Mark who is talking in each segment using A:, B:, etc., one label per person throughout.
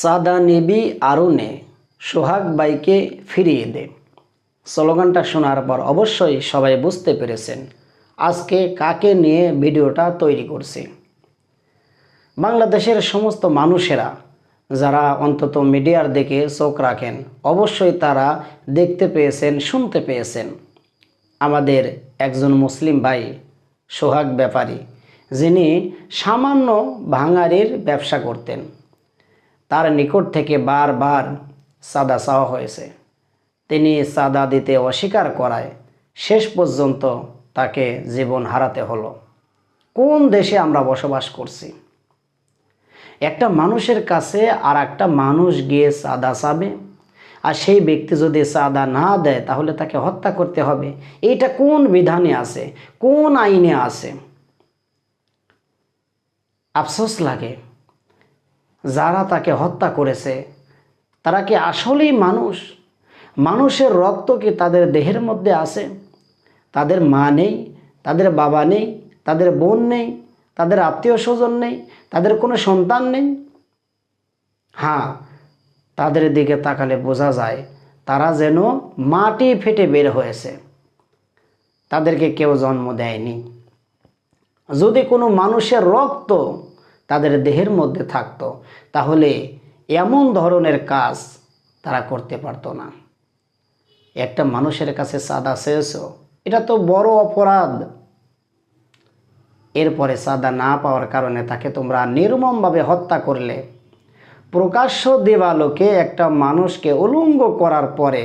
A: সাদা নেবি আরুনে সোহাগ বাইকে ফিরিয়ে দে। স্লোগানটা শোনার পর অবশ্যই সবাই বুঝতে পেরেছেন আজকে কাকে নিয়ে ভিডিওটা তৈরি করছি। বাংলাদেশের সমস্ত মানুষেরা যারা অন্তত মিডিয়ার দিকে চোখ রাখেন, অবশ্যই তারা দেখতে পেয়েছেন, শুনতে পেয়েছেন। আমাদের একজন মুসলিম ভাই সোহাগ ব্যাপারী, যিনি সামান্য ভাঙারির ব্যবসা করতেন। তার নিকট থেকে বারবার সাদা চাওয়া হয়েছে। তিনি সাদা দিতে অস্বীকার করায় শেষ পর্যন্ত তাকে জীবন হারাতে হলো। কোন দেশে আমরা বসবাস করছি? একটা মানুষের কাছে আর একটা মানুষ গিয়ে চাঁদা চাবে আর সেই ব্যক্তি যদি চাঁদা না দেয়, তাহলে তাকে হত্যা করতে হবে। এইটা কোন বিধানে আছে? কোন আইনে আছে? আফসোস লাগে। যারা তাকে হত্যা করেছে, তারা কি আসলেই মানুষ? মানুষের রক্ত কি তাদের দেহের মধ্যে আছে? তাদের মা নেই, তাদের বাবা নেই, তাদের বোন নেই, তাদের আত্মীয় স্বজন নেই, তাদের কোনো সন্তান নেই? হ্যাঁ তাদের দিকে তাকালে বোঝা যায় তারা যেন মাটি ফেটে বের হয়েছে। তাদেরকে কেউ জন্ম দেয়নি। যদি কোনো মানুষের রক্ত তাদের দেহের মধ্যে থাকতো, তাহলে এমন ধরনের কাজ তারা করতে পারতো না। একটা মানুষের কাছে সাদা চেয়েছো, এটা তো বড় অপরাধ। এরপরে সাদা না পাওয়ার কারণে তাকে তোমরা নির্মমভাবে হত্যা করলে। প্রকাশ্য দেবালোকে একটা মানুষকে উলঙ্গ করার পরে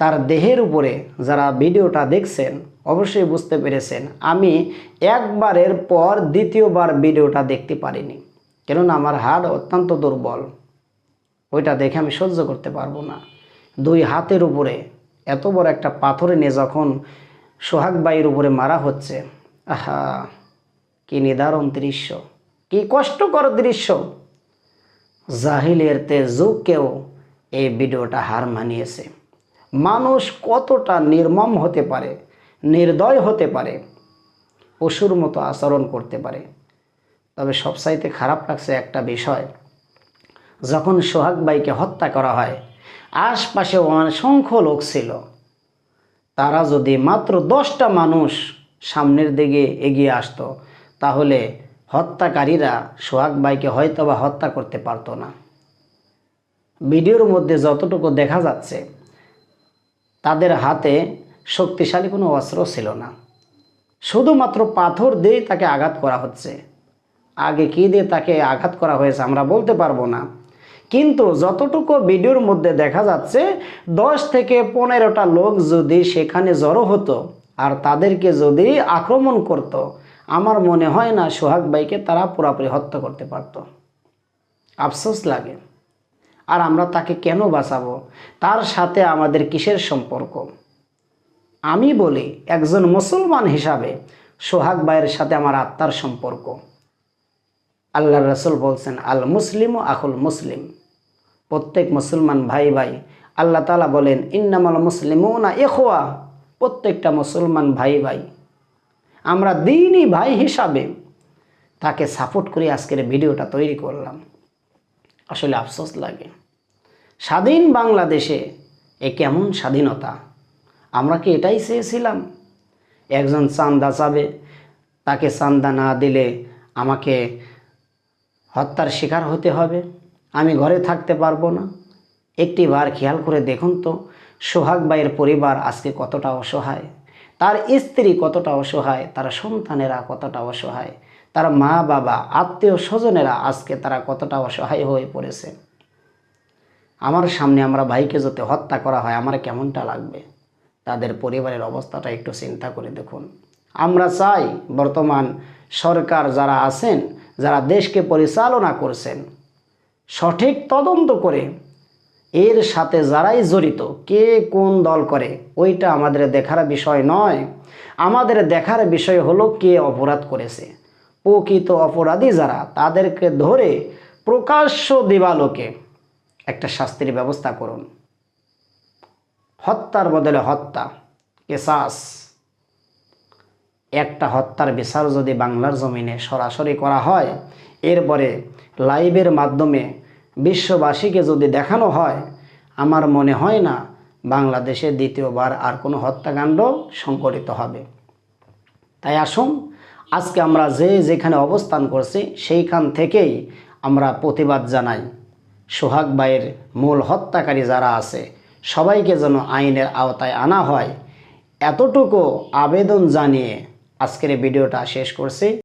A: তার দেহের উপরে যারা ভিডিওটা দেখছেন অবশ্যই বুঝতে পেরেছেন। আমি একবারের পর দ্বিতীয়বার ভিডিওটা দেখতে পারিনি, কেননা আমার হাড় অত্যন্ত দুর্বল। ওইটা দেখে আমি সহ্য করতে পারব না। দুই হাতের উপরে, এত বড় একটা পাথরে নিয়ে যখন সোহাগ বাইয়ের উপরে মারা হচ্ছে, আহা, কি নিদারুণ দৃশ্য, কি কষ্টকর দৃশ্য। জাহিলের তে যুগকেও এই ভিডিওটা হার মানিয়েছে। মানুষ কতটা নির্মম হতে পারে নির্দয় হতে পারে, পশুর মতো আচরণ করতে পারে। তবে সবসাইতে খারাপ লাগছে একটা বিষয়, যখন সোহাগ বাইকে হত্যা করা হয়, আশপাশে অসংখ্য লোক ছিল। তারা যদি মাত্র দশটা মানুষ সামনের দিকে এগিয়ে আসতো, তাহলে হত্যাকারীরা সোহাগ বাইকে হয়তো বা হত্যা করতে পারতো না। ভিডিওর মধ্যে যতটুকু দেখা যাচ্ছে, তাদের হাতে শক্তিশালী কোনো অস্ত্র ছিল না। শুধুমাত্র পাথর দিয়ে তাকে আঘাত করা হচ্ছে। আগে কী দিয়ে তাকে আঘাত করা হয়েছে আমরা বলতে পারব না। কিন্তু যতটুকু ভিডিওর মধ্যে দেখা যাচ্ছে, দশ থেকে পনেরোটা লোক যদি সেখানে জড়ো হতো আর তাদেরকে যদি আক্রমণ করত, আমার মনে হয় না সোহাগ ভাইকে তারা পুরাপুরি হত্যা করতে পারত। আফসোস লাগে। আর আমরা তাকে কেন বাঁচাবো? তার সাথে আমাদের কিসের সম্পর্ক? আমি বলি একজন মুসলমান হিসাবে সোহাগ ভাইয়ের সাথে আমার আত্মার সম্পর্ক। আল্লাহ রসুল বলছেন, আল মুসলিম ও আকুল মুসলিম। প্রত্যেক মুসলমান ভাই ভাই আল্লাহ তালা বলেন, ইন্নামাল মুসলিমও না এখোয়া প্রত্যেকটা মুসলমান ভাই ভাই। আমরা দিনই ভাই হিসাবে তাকে সাপোর্ট করে আজকের ভিডিওটা তৈরি করলাম। আসলে আফসোস লাগে। স্বাধীন বাংলাদেশে এ কেমন স্বাধীনতা? আমরা কি এটাই চেয়েছিলাম? একজন চান্দা চাবে, তাকে চান্দা না দিলে আমাকে হত্যার শিকার হতে হবে। আমি ঘরে থাকতে পারব না। একটি বার খেয়াল করে দেখুন তো, সোহাগ ভাইয়ের পরিবার আজকে কতটা অসহায়। তার স্ত্রী কতটা অসহায়, তার সন্তানেরা কতটা অসহায়, তার মা বাবা, আত্মীয় স্বজনেরা আজকে তারা কতটা অসহায় হয়ে পড়েছে। আমার সামনে আমরা ভাইকে যাতে হত্যা করা হয়, আমার কেমনটা লাগবে? তাদের পরিবারের অবস্থাটা একটু চিন্তা করে দেখুন। আমরা চাই বর্তমান সরকার যারা আছেন, যারা দেশকে পরিচালনা করছেন, সঠিক তদন্ত করে এর সাথে যারাই জড়িত, কে কোন দল করে, ওইটা আমাদের দেখার বিষয় নয়। আমাদের দেখার বিষয় হলো কে অপরাধ করেছে। প্রকৃত অপরাধী যারা, তাদেরকে ধরে প্রকাশ্য দিবালোকে একটা শাস্তির ব্যবস্থা করুন। হত্যার বদলে হত্যা, কেসাস। একটা হত্যার বিচার যদি বাংলার জমিনে সরাসরি করা হয়, এরপরে লাইভের মাধ্যমে বিশ্ববাসীকে যদি দেখানো হয়, আমার মনে হয় না বাংলাদেশে দ্বিতীয়বার আর কোনো হত্যাকাণ্ড সংঘটিত হবে। তাই আসুন, আজকে আমরা যে যেখানে অবস্থান করছি, সেইখান থেকেই আমরা প্রতিবাদ জানাই। সোহাগ ভাইয়ের মূল হত্যাকারী যারা আছে সবাইকে যেন আইনের আওতায় আনা হয়। এতটুকু আবেদন জানিয়ে আজকের ভিডিওটা শেষ করছি।